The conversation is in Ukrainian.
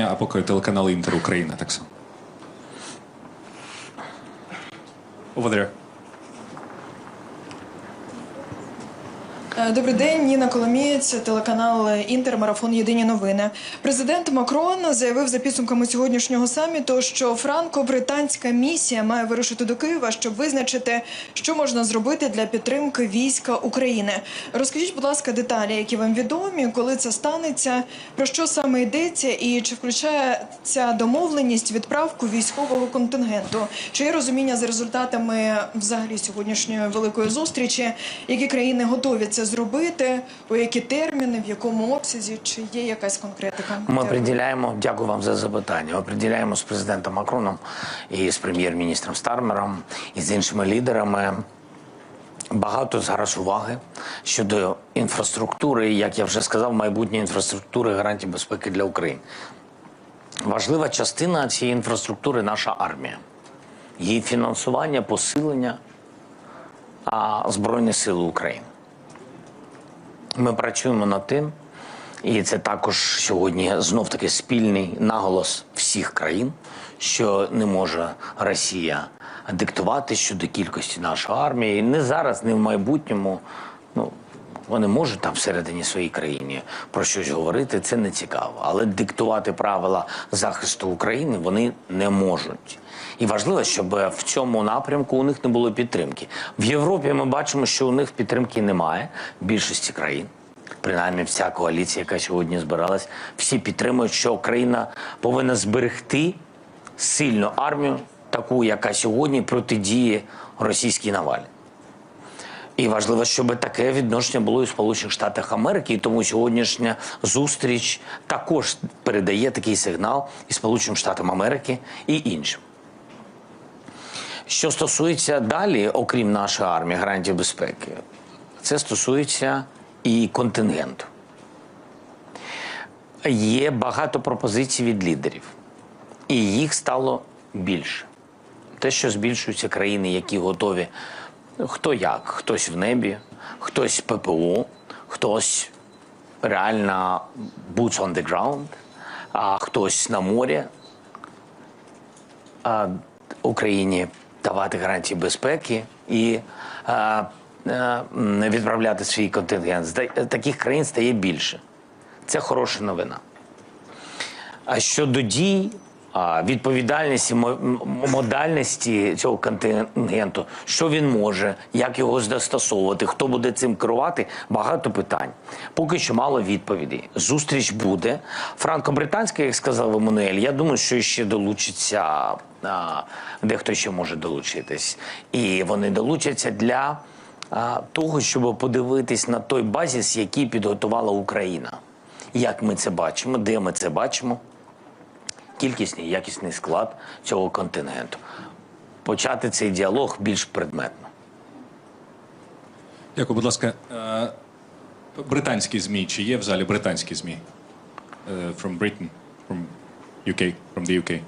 а поки телеканал Інтер Україна так само. Over there. Добрий день, Ніна Коломієць, телеканал Інтер, марафон Єдині новини. Президент Макрон заявив за підсумками сьогоднішнього саміту, що франко-британська місія має вирушити до Києва, щоб визначити, що можна зробити для підтримки війська України. Розкажіть, будь ласка, деталі, які вам відомі, коли це станеться, про що саме йдеться, і чи включає ця домовленість відправку військового контингенту? Чи є розуміння за результатами взагалі сьогоднішньої великої зустрічі, які країни готові це зробити, у які терміни, в якому обсязі, чи є якась конкретика? Ми Дякую. определяємо, дякую вам за запитання. Определяємо з президентом Макроном і з прем'єр-міністром Стармером і з іншими лідерами. Багато зараз уваги щодо інфраструктури, як я вже сказав, майбутньої інфраструктури гарантій безпеки для України. Важлива частина цієї інфраструктури наша армія, її фінансування, посилення а, Збройних сил України. Ми працюємо над тим, і це також сьогодні знов таки спільний наголос всіх країн, що не може Росія диктувати щодо кількості нашої армії. Не зараз, не в майбутньому. Ну вони можуть там всередині своєї країни про щось говорити. Це не цікаво. Але диктувати правила захисту України вони не можуть. І важливо, щоб в цьому напрямку у них не було підтримки. В Європі ми бачимо, що у них підтримки немає в більшості країн. Принаймні, вся коаліція, яка сьогодні збиралась, всі підтримують, що Україна повинна зберегти сильну армію, таку, яка сьогодні протидіє російській навалі. І важливо, щоб таке відношення було і в Сполучених Штатах Америки. І тому сьогоднішня зустріч також передає такий сигнал і Сполученим Штатам Америки і іншим. Що стосується далі, окрім нашої армії, гарантій безпеки, це стосується і контингенту. Є багато пропозицій від лідерів, і їх стало більше. Те, що збільшуються країни, які готові хто як, хтось в небі, хтось ППО, хтось реально boots on the ground, а хтось на морі. А Україні давати гарантії безпеки і а, а, відправляти свій контингент. Таких країн стає більше. Це хороша новина. А щодо дій, відповідальності, мо- модальності цього контингенту, що він може, як його застосовувати, хто буде цим керувати, багато питань. Поки що мало відповідей. Зустріч буде. Франко-британська, як сказав Еммануель, я думаю, що ще долучиться, дехто ще може долучитись. І вони долучаться для того, щоб подивитись на той базіс, який підготувала Україна. Як ми це бачимо, де ми це бачимо кількісний якісний склад цього контингенту. Почати цей діалог більш предметно. Дякую, будь ласка. Е, Британські ЗМІ. Чи є в залі британські ЗМІ? Е, From Britain, from UK, from the UK.